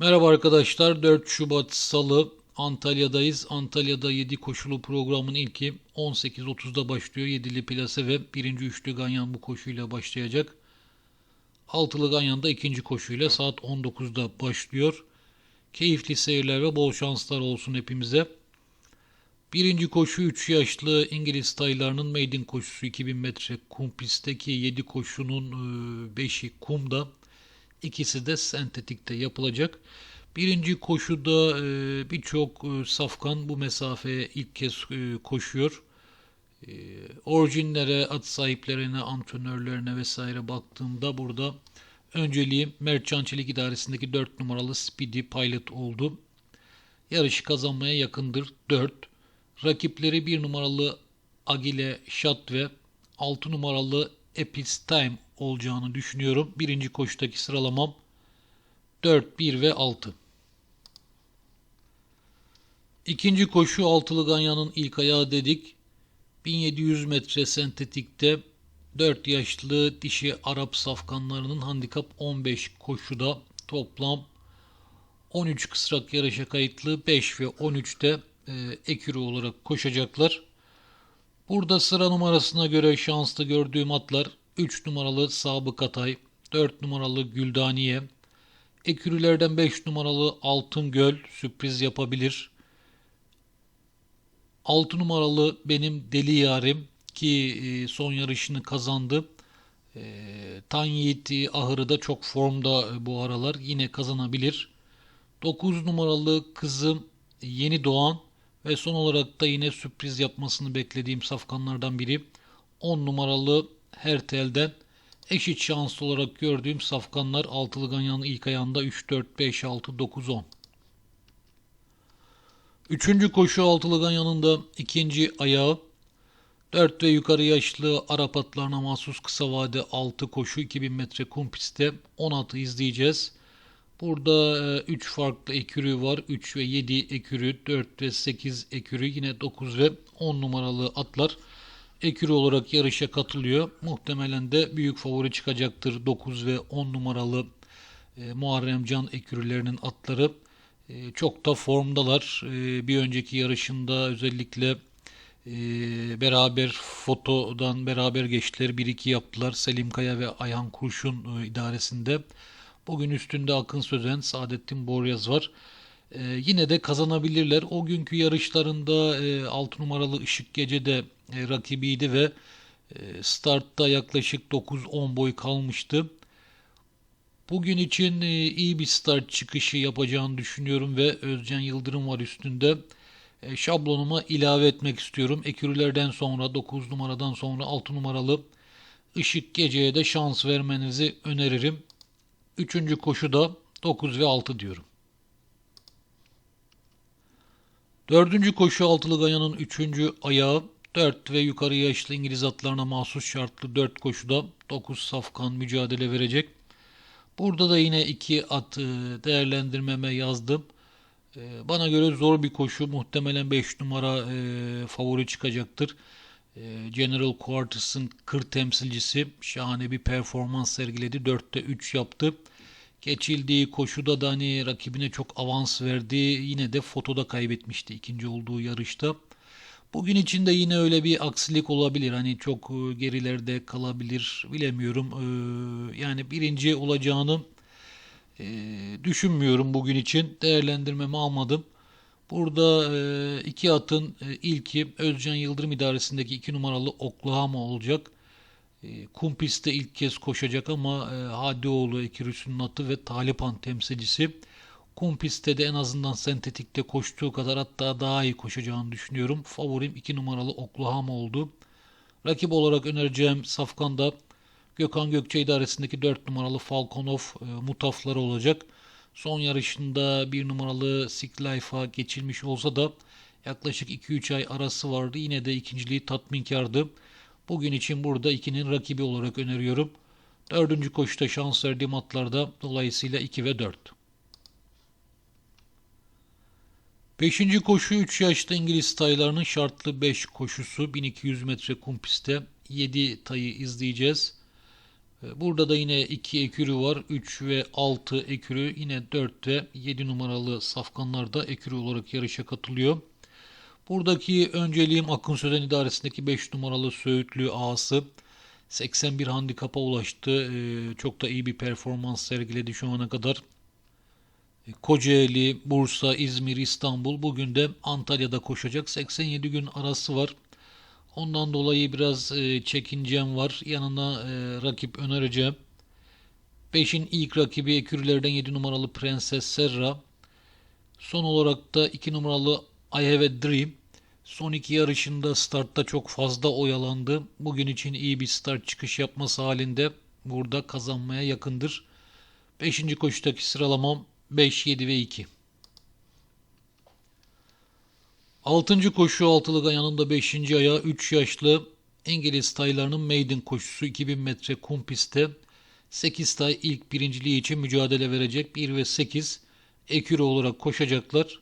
Merhaba arkadaşlar. 4 Şubat Salı Antalya'dayız. Antalya'da 7 koşulu programın ilki 18.30'da başlıyor. 7'li plase ve 1. üçlü ganyan bu koşuyla başlayacak. Altılı ganyan da ikinci koşuyla saat 19'da başlıyor. Keyifli seyirler ve bol şanslar olsun hepimize. Birinci koşu 3 yaşlı İngiliz taylarının maiden koşusu 2000 metre kum pistteki 7 koşunun 5'i kumda. İkisi de sentetikte yapılacak. Birinci koşuda e, birçok e, safkan bu mesafeye ilk kez e, koşuyor. Orijinlere, at sahiplerine, antrenörlerine vesaire baktığımda burada önceliğim Mertcan Çelik İdaresi'ndeki 4 numaralı Speedy Pilot oldu. Yarışı kazanmaya yakındır 4. Rakipleri 1 numaralı Agile Shot ve 6 numaralı Epis Time olacağını düşünüyorum. Birinci koşudaki sıralamam 4, 1 ve 6. İkinci koşu altılı ganyanın ilk ayağı dedik. 1700 metre sentetikte 4 yaşlı dişi Arap safkanlarının handikap 15 koşuda toplam 13 kısrak yarışa kayıtlı 5 ve 13'te e, ekürü olarak koşacaklar. Burada sıra numarasına göre şanslı gördüğüm atlar 3 numaralı Sabık Atay, 4 numaralı Güldaniye, ekürülerden 5 numaralı Altın Göl sürpriz yapabilir. 6 numaralı benim Deli Yarim ki e, son yarışını kazandı. E, Tan Yiğit Ahırı da çok formda e, bu aralar yine kazanabilir. 9 numaralı kızım Yeni Doğan ve son olarak da yine sürpriz yapmasını beklediğim safkanlardan biri 10 numaralı Hertel'den eşit şanslı olarak gördüğüm safkanlar altılı ganyanın ilk ayağında 3, 4, 5, 6, 9, 10. Üçüncü koşu altılı ganyanın da ikinci ayağı 4 ve yukarı yaşlı Arap atlarına mahsus kısa vade 6 koşu 2000 metre kum pistte 10 atı izleyeceğiz. Burada 3 farklı ekürü var. 3 ve 7 ekürü, 4 ve 8 ekürü, yine 9 ve 10 numaralı atlar ekürü olarak yarışa katılıyor. Muhtemelen de büyük favori çıkacaktır 9 ve 10 numaralı e, Muharrem Can ekürülerinin atları. E, çok da formdalar. E, bir önceki yarışında özellikle e, beraber fotodan beraber geçtiler. 1-2 yaptılar. Selim Kaya ve Ayhan Kurşun e, idaresinde. Bugün üstünde Akın Sözen, Saadettin Boryaz var. Ee, yine de kazanabilirler. O günkü yarışlarında e, 6 numaralı Işık Gece de e, rakibiydi ve e, startta yaklaşık 9-10 boy kalmıştı. Bugün için e, iyi bir start çıkışı yapacağını düşünüyorum ve Özcan Yıldırım var üstünde. Şablonuma ilave etmek istiyorum. Ekürülerden sonra 9 numaradan sonra 6 numaralı Işık Gece'ye de şans vermenizi öneririm. Üçüncü koşuda 9 ve 6 diyorum. Dördüncü koşu altılı gayanın üçüncü ayağı 4 ve yukarı yaşlı İngiliz atlarına mahsus şartlı 4 koşuda 9 safkan mücadele verecek. Burada da yine 2 at değerlendirmeme yazdım. E, bana göre zor bir koşu. Muhtemelen 5 numara e, favori çıkacaktır. General Quarters'ın kır temsilcisi şahane bir performans sergiledi. 4'te 3 yaptı. Geçildiği koşuda da hani rakibine çok avans verdi. Yine de fotoda kaybetmişti ikinci olduğu yarışta. Bugün için de yine öyle bir aksilik olabilir. Hani çok e, gerilerde kalabilir. Bilemiyorum. E, yani birinci olacağını e, düşünmüyorum bugün için. Değerlendirmemi almadım. Burada iki atın ilki Özcan Yıldırım idaresindeki iki numaralı Oklahoma olacak. E, kum pistte ilk kez koşacak ama Hadioğlu Ekirüs'ün atı ve Talipan temsilcisi kum pistte de en azından sentetikte koştuğu kadar hatta daha iyi koşacağını düşünüyorum. Favorim 2 numaralı Oklahoma oldu. Rakip olarak önereceğim Safkan'da Gökhan Gökçe idaresindeki 4 numaralı Falconov e, mutafları olacak. Son yarışında 1 numaralı Sick Life'a geçilmiş olsa da yaklaşık 2-3 ay arası vardı. Yine de ikinciliği tatminkardı. Bugün için burada ikinin rakibi olarak öneriyorum. Dördüncü koşuda şans verdiğim atlarda dolayısıyla 2 ve 4. Beşinci koşu 3 yaşta İngiliz taylarının şartlı 5 koşusu 1200 metre kum pistte 7 tayı izleyeceğiz. E, Burada da yine 2 ekürü var. 3 ve 6 ekürü yine 4 ve 7 numaralı safkanlar da ekürü olarak yarışa katılıyor. Buradaki önceliğim Akın Sözen İdaresi'ndeki 5 numaralı Söğütlü ağası. 81 handikapa ulaştı. E, Çok da iyi bir performans sergiledi şu ana kadar. E, Kocaeli, Bursa, İzmir, İstanbul bugün de Antalya'da koşacak. 87 gün arası var. Ondan dolayı biraz e, çekincem var. Yanına e, rakip önereceğim. 5'in ilk rakibi ekürülerden 7 numaralı Prenses Serra. Son olarak da 2 numaralı I Have a Dream. Son iki yarışında startta çok fazla oyalandı. Bugün için iyi bir start çıkış yapması halinde burada kazanmaya yakındır. 5. koşudaki sıralamam 5, 7 ve 2. 6. koşu altılı gayanın 5. ayağı 3 yaşlı İngiliz taylarının maiden koşusu 2000 metre kum pistte 8 tay ilk birinciliği için mücadele verecek 1 ve 8 eküre olarak koşacaklar.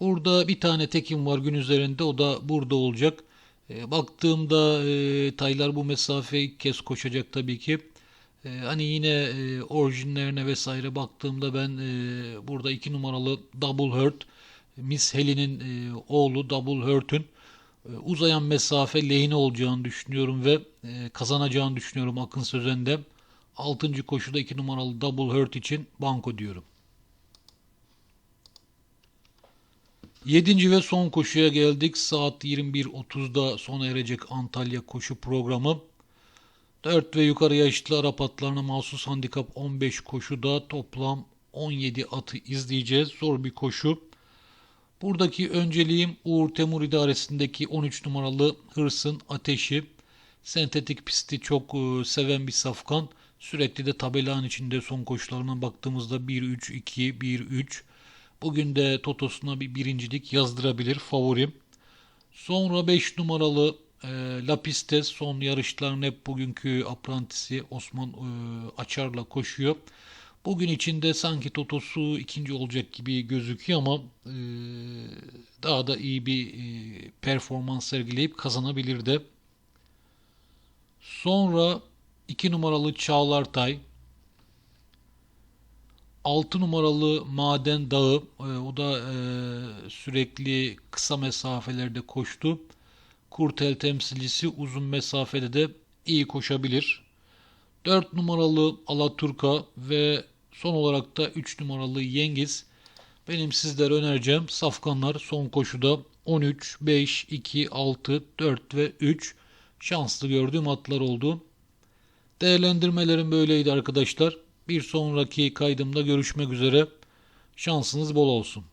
Burada bir tane tekim var gün üzerinde o da burada olacak. E, baktığımda e, taylar bu mesafeyi ilk kez koşacak tabii ki. E, hani yine e, orijinlerine vesaire baktığımda ben e, burada 2 numaralı Double Hurt Miss Helen'in e, oğlu Double Hurt'ün e, uzayan mesafe lehine olacağını düşünüyorum ve e, kazanacağını düşünüyorum Akın Sözen'de. 6. koşuda 2 numaralı Double Hurt için banko diyorum. 7. ve son koşuya geldik. Saat 21.30'da sona erecek Antalya koşu programı. 4 ve yukarı yaşlı Arap atlarına mahsus handikap 15 koşuda toplam 17 atı izleyeceğiz. Zor bir koşu. Buradaki önceliğim Uğur Temur idaresindeki 13 numaralı Hırsın Ateşi. Sentetik pisti çok e, seven bir safkan. Sürekli de tabelanın içinde son koşularına baktığımızda 1-3-2, 1-3. Bugün de Totos'una bir birincilik yazdırabilir favorim. Sonra 5 numaralı e, Lapistes son yarışların hep bugünkü aprantisi Osman e, Açar'la koşuyor. Bugün içinde sanki Totos'u ikinci olacak gibi gözüküyor ama e, daha da iyi bir e, performans sergileyip kazanabilir de. Sonra 2 numaralı Çağlar Tay, 6 numaralı Maden Dağı, o da sürekli kısa mesafelerde koştu. Kurtel temsilcisi uzun mesafede de iyi koşabilir. 4 numaralı Alaturka ve son olarak da 3 numaralı Yengiz. Benim sizlere önereceğim safkanlar son koşuda 13, 5, 2, 6, 4 ve 3 şanslı gördüğüm atlar oldu. Değerlendirmelerim böyleydi arkadaşlar. Bir sonraki kaydımda görüşmek üzere. Şansınız bol olsun.